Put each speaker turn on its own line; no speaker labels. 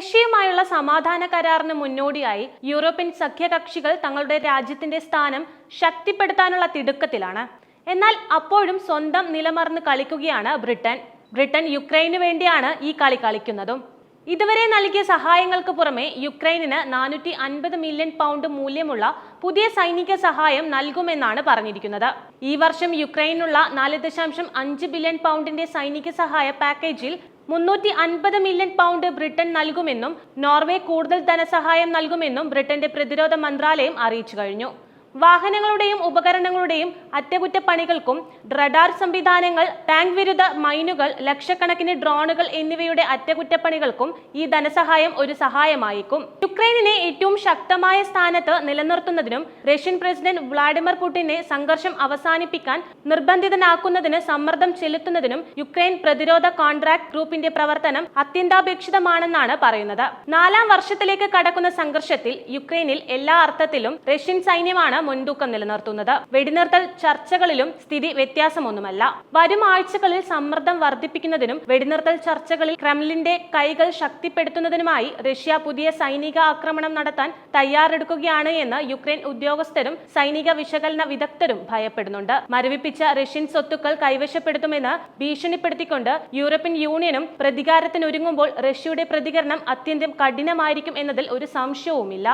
റഷ്യയുമായുള്ള സമാധാന കരാറിന് മുന്നോടിയായി യൂറോപ്യൻ സഖ്യകക്ഷികൾ തങ്ങളുടെ രാജ്യത്തിന്റെ സ്ഥാനം ശക്തിപ്പെടുത്താനുള്ള തിടുക്കത്തിലാണ്. എന്നാൽ അപ്പോഴും സ്വന്തം നിലമറന്ന് കളിക്കുകയാണ് ബ്രിട്ടൻ. ബ്രിട്ടൻ യുക്രൈനു വേണ്ടിയാണ് ഈ കളി കളിക്കുന്നതും. ഇതുവരെ നൽകിയ സഹായങ്ങൾക്ക് പുറമെ യുക്രൈനിന് നാനൂറ്റി അൻപത് മില്യൺ പൗണ്ട് മൂല്യമുള്ള പുതിയ സൈനിക സഹായം നൽകുമെന്നാണ് പറഞ്ഞിരിക്കുന്നത്. ഈ വർഷം യുക്രൈനുള്ള നാല് ദശാംശം അഞ്ച് ബില്യൺ പൗണ്ടിന്റെ സൈനിക സഹായ പാക്കേജിൽ മുന്നൂറ്റി അൻപത് മില്യൺ പൗണ്ട് ബ്രിട്ടൻ നൽകുമെന്നും നോർവേ കൂടുതൽ ധനസഹായം നൽകുമെന്നും ബ്രിട്ടന്റെ പ്രതിരോധ മന്ത്രാലയം അറിയിച്ചു കഴിഞ്ഞു. വാഹനങ്ങളുടെയും ഉപകരണങ്ങളുടെയും അറ്റകുറ്റപ്പണികൾക്കും റഡാർ സംവിധാനങ്ങൾ ടാങ്ക് വിരുദ്ധ മൈനുകൾ ലക്ഷക്കണക്കിന് ഡ്രോണുകൾ എന്നിവയുടെ അറ്റകുറ്റപ്പണികൾക്കും ഈ ധനസഹായം ഒരു സഹായമായേക്കും. യുക്രൈനിനെ ഏറ്റവും ശക്തമായ സ്ഥാനത്ത് നിലനിർത്തുന്നതിനും റഷ്യൻ പ്രസിഡന്റ് വ്ളാഡിമിർ പുടിനെ സംഘർഷം അവസാനിപ്പിക്കാൻ നിർബന്ധിതനാക്കുന്നതിന് സമ്മർദ്ദം ചെലുത്തുന്നതിനും യുക്രൈൻ പ്രതിരോധ കോൺട്രാക്ട് ഗ്രൂപ്പിന്റെ പ്രവർത്തനം അത്യന്താപേക്ഷിതമാണെന്നാണ് പറയുന്നത്. നാലാം വർഷത്തിലേക്ക് കടക്കുന്ന സംഘർഷത്തിൽ യുക്രൈനിൽ എല്ലാ അർത്ഥത്തിലും റഷ്യൻ സൈന്യമാണ് മുൻതൂക്കം നിലനിർത്തുന്നത്. വെടിനിർത്തൽ ചർച്ചകളിലും സ്ഥിതി വ്യത്യാസമൊന്നുമല്ല. വരും ആഴ്ചകളിൽ സമ്മർദ്ദം വർദ്ധിപ്പിക്കുന്നതിനും വെടിനിർത്തൽ ചർച്ചകളിൽ ക്രെംലിന്റെ കൈകൾ ശക്തിപ്പെടുത്തുന്നതിനുമായി റഷ്യ പുതിയ സൈനിക ആക്രമണം നടത്താൻ തയ്യാറെടുക്കുകയാണ് എന്ന് യുക്രൈൻ ഉദ്യോഗസ്ഥരും സൈനിക വിശകലന വിദഗ്ധരും ഭയപ്പെടുന്നുണ്ട്. മരവിപ്പിച്ച റഷ്യൻ സ്വത്തുക്കൾ കൈവശപ്പെടുത്തുമെന്ന് ഭീഷണിപ്പെടുത്തിക്കൊണ്ട് യൂറോപ്യൻ യൂണിയനും പ്രതികാരത്തിനൊരുങ്ങുമ്പോൾ റഷ്യയുടെ പ്രതികരണം അത്യന്തം കഠിനമായിരിക്കും എന്നതിൽ ഒരു സംശയവുമില്ല.